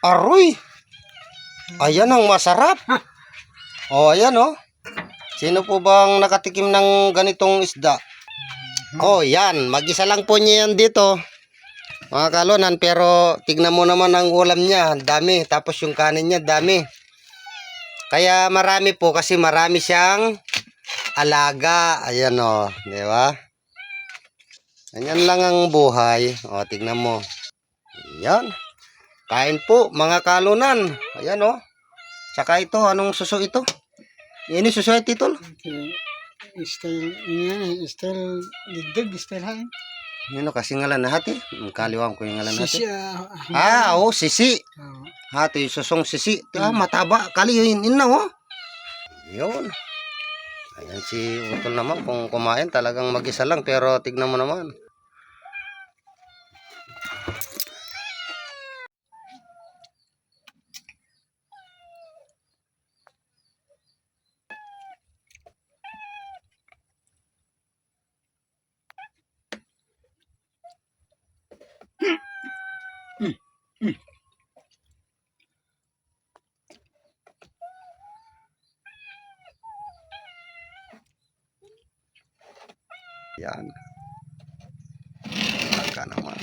Aroy! Ayan ang masarap. Oh, ayan oh. Sino po bang nakatikim ng ganitong isda? Oh, yan. Mag-isa lang po niya yan dito. Mga kalonan, pero tignan mo naman ang ulam niya. Dami. Tapos yung kanin niya, dami. Kaya marami po kasi marami siyang alaga. Ayan oh, di ba? Ganyan lang ang buhay. O, tignan mo. Yan. Kain po, mga kalunan. Ayan oh. Tsaka ito, anong suso ito? Yung suso ito, tol. Okay. Style, yan, style, digdig, style ha. Yun o, kasi ngalan na hati. Kaliwang ko yung ngalan Sisi, hati. ah, Ah, oh, sisi. ah, Hati, susong sisi. Ah, mataba. Kali yun, yun na, oh. Yun. Ayan si Utol naman. Kung kumain, talagang mag-isa lang. Pero tignan mo naman. Yan. Baka naman.